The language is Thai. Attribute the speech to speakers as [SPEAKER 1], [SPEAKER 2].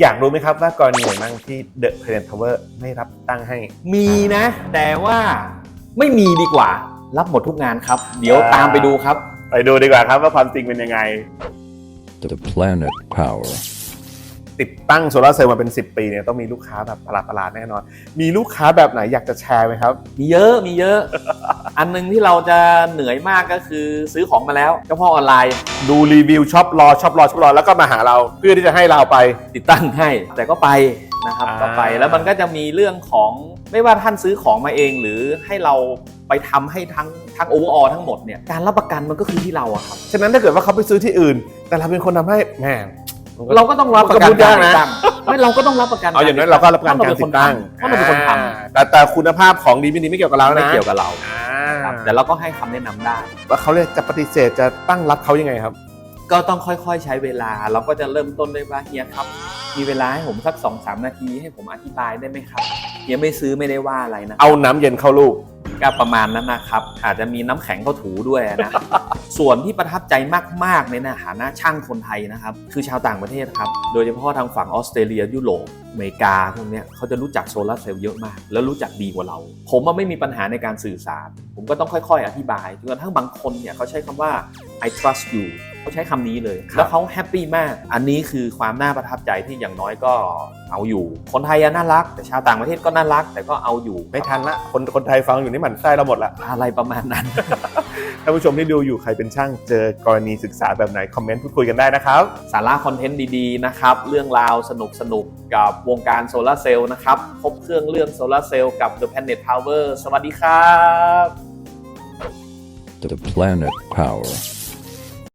[SPEAKER 1] อยากรู้ไหมครับว่ากรณีไหนบ้างที่ The Planet Tower ไม่รับตั้งให้
[SPEAKER 2] มีนะ แต่ว่าไม่มีดีกว่า รับหมดทุกงานครับ เดี๋ยว
[SPEAKER 1] อ่า
[SPEAKER 2] ตามไปดูครับ
[SPEAKER 1] ไปดูดีกว่าครับว่าความจริงเป็นยังไง
[SPEAKER 3] The planet power.
[SPEAKER 1] ติดตั้งโซลาร์เซลล์มาเป็น 10 ปีเนี่ยต้องมีลูกค้าแบบประหลาดๆแน่นอน มีลูกค้าแบบไหนอยากจะแชร์ไหมครับ
[SPEAKER 2] มีเยอะมีเยอะ อันหนึงที่เราจะเหนื่อยมากก็คือซื้อของมาแล้วเจ้าพ่อออนไลน์
[SPEAKER 1] ดูรีวิวช็อปรอช็อปรอช็อปรอแล้วก็มาหาเราเพื่อที่จะให้เราไป
[SPEAKER 2] ติดตั้งให้แต่ก็ไปนะครับ
[SPEAKER 1] อ่า
[SPEAKER 2] ก็ไปแล้วมันก็จะมีเรื่องของไม่ว่าท่านซื้อของมาเองหรือให้เราไปทำให้ทั้งทั้งโอเวอร์ออทั้งหมดเนี่ยการรับประกันมันก็คือที่เราอะครับ
[SPEAKER 1] ฉะนั้นถ้าเกิดว่าเขาไปซื้อที่อื่น แต่เราเป็นคนทำให้แหมมันก็
[SPEAKER 2] เราก็ต้องรับประกัน
[SPEAKER 1] มันก็พูดยากนะ
[SPEAKER 2] รติดตั้งไม่เราก็ต้องรับประกัน
[SPEAKER 1] เอาอย่างนั้นเราก็รับประกัน
[SPEAKER 2] เพ
[SPEAKER 1] การ
[SPEAKER 2] เราเป็น
[SPEAKER 1] ติ
[SPEAKER 2] คน
[SPEAKER 1] ดตั้ง
[SPEAKER 2] ทำเพราะเราเป็นคนท
[SPEAKER 1] อ่าแต่แต่คุณภาพของดีไม่ดีไม่เกี่ยวกับเราำ
[SPEAKER 2] ไม่
[SPEAKER 1] นะ
[SPEAKER 2] เกี่ยวกับเรา
[SPEAKER 1] อ่า
[SPEAKER 2] ครับแต่เราก็ให้คำแนะนำได้
[SPEAKER 1] ว่าเขาเลยจะปฏิเสธจะตั้งรับเขายังไงครับ
[SPEAKER 2] ก็ต้องค่อยๆใช้เวลา เราก็จะเริ่มต้นด้วยว่าเฮียครับ มีเวลาให้ผมสัก2อสนาทีให้ผมอธิบายได้ไหมครับเฮียไม่ซื้อไม่ได้ว่าอะไรนะ
[SPEAKER 1] เอาน้ำเย็นเข้าลูก
[SPEAKER 2] ก็ประมาณนั้นนะครับ อาจจะมีน้ำแข็งเข้าถูด้วยนะ ส่วนที่ประทับใจมากๆในฐานะช่างคนไทยนะครับ คือชาวต่างประเทศครับ โดยเฉพาะทางฝั่งออสเตรเลียยุโรปอเมริกาพวกเนี้ยเขาจะรู้จักโซลาร์เซลล์เยอะมาก แล้วรู้จักดีกว่าเรา ผมไม่มีปัญหาในการสื่อสาร ผมก็ต้องค่อยๆ อธิบายจนกระทั่งบางคนเนี่ยเขาใช้คำว่า I trust you เขาใช้คำนี้เลย
[SPEAKER 1] ครับ
[SPEAKER 2] แล้วเขาแฮปปี้มาก อันนี้คือความน่าประทับใจที่อย่างน้อยก็เอาอยู่ คนไทยอะน่ารัก แต่ชาวต่างประเทศก็น่ารัก แต่ก็เอาอยู่
[SPEAKER 1] ไม่ทันละ คนคนไทยฟังอยู่นี่หมันไส้เราหมดละ
[SPEAKER 2] อะไรประมาณนั้น
[SPEAKER 1] ท่านผู้ชมที่ดูอยู่ใครเป็นช่างเจอกรณีศึกษาแบบไหน คอมเมนต์พูดคุยกันได้นะครับ
[SPEAKER 2] สาระคอนเทนต์ดีๆนะครับ เรื่องราวสนุกสนุกๆกับวงการโซลาร์เซลล์นะครับครบเครื่องเรื่องโซลาร์เซลล์กับ The Planet Power สวัสดีครับ
[SPEAKER 3] The planet power.